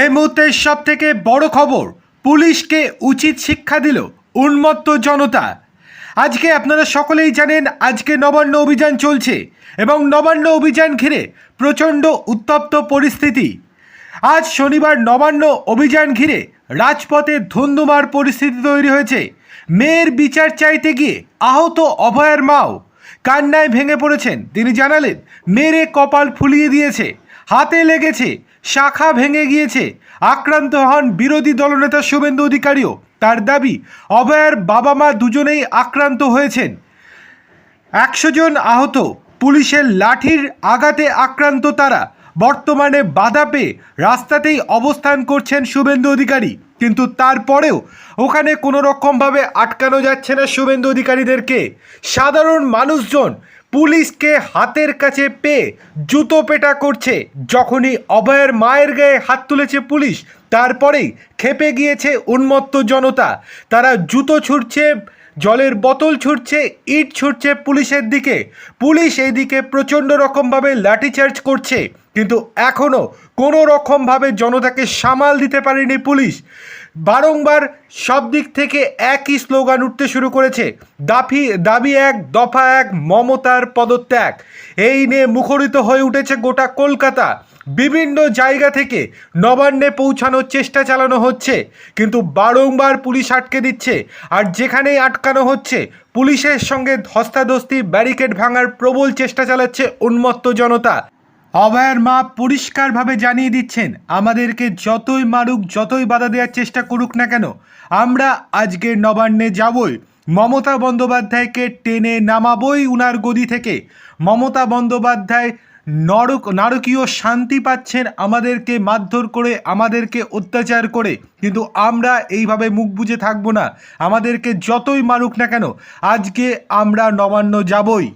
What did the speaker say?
এই মুহূর্তে সব থেকে বড় খবর, পুলিশকে উচিত শিক্ষা দিল উন্মত্ত জনতা। আজকে আপনারা সকলেই জানেন, আজকে নবান্ন অভিযান চলছে এবং নবান্ন অভিযান ঘিরে প্রচণ্ড উত্তপ্ত পরিস্থিতি। আজ শনিবার নবান্ন অভিযান ঘিরে রাজপথে ধুন্ধুমার পরিস্থিতি তৈরি হয়েছে। মেয়ের বিচার চাইতে গিয়ে আহত অভয়ের মাও কান্নায় ভেঙে পড়েছেন। তিনি জানালেন, মেরে কপাল ফুলিয়ে দিয়েছে, হাতে লেগেছে, শাখা ভেঙে গিয়েছে, আক্রান্ত হন বিরোধী দলনেতা শুভেন্দু অধিকারীও। তার দাবি, অভয়ের বাবা মা দুজনেই আক্রান্ত হয়েছেন। একশো জন আহত, পুলিশের লাঠির আঘাতে আক্রান্ত তারা। বর্তমানে বাধা পেয়ে রাস্তাতেই অবস্থান করছেন শুভেন্দু অধিকারী। কিন্তু তারপরেও ওখানে কোনো রকমভাবে আটকানো যাচ্ছে না শুভেন্দু অধিকারীদেরকে। সাধারণ মানুষজন পুলিশকে হাতের কাছে পেয়ে জুতো পেটা করছে। যখনই অভয়ের মায়ের গায়ে হাত তুলেছে পুলিশ, তারপরেই খেপে গিয়েছে উন্মত্ত জনতা। তারা জুতো ছুটছে জলের বোতল ছুটছে ইট ছুটছে পুলিশের দিকে। পুলিশ এইদিকে প্রচণ্ড রকমভাবে লাঠিচার্জ করছে। কিন্তু এখনও কোনো রকমভাবে জনতাকে সামাল দিতে পারেনি পুলিশ। বারংবার সব দিক থেকে একই স্লোগান উঠতে শুরু করেছে। দাফি, দাবি এক, দফা এক, মমতার পদত্যাগ। এই নিয়ে মুখরিত হয়ে উঠেছে গোটা কলকাতা। বিভিন্ন জায়গা থেকে নবান্নে পৌঁছানোর চেষ্টা চালানো হচ্ছে। কিন্তু বারংবার পুলিশ আটকে দিচ্ছে। আর যেখানেই আটকানো হচ্ছে, পুলিশের সঙ্গে ধস্তাধস্তি, ব্যারিকেড ভাঙার প্রবল চেষ্টা চালাচ্ছে উন্মত্ত জনতা। অভয়ের মা পরিষ্কারভাবে জানিয়ে দিচ্ছেন, আমাদেরকে যতই মারুক, যতই বাধা দেওয়ার চেষ্টা করুক না কেন, আমরা আজকে নবান্নে যাবই। মমতা বন্দ্যোপাধ্যায়কে টেনে নামাবই উনার গদি থেকে। মমতা বন্দ্যোপাধ্যায় নরক, নারকীয় শান্তি পাচ্ছেন আমাদেরকে মারধর করে, আমাদেরকে অত্যাচার করে। কিন্তু আমরা এইভাবে মুখ বুজে থাকব না। আমাদেরকে যতই মারুক না কেন, আজকে আমরা নবান্ন যাবই।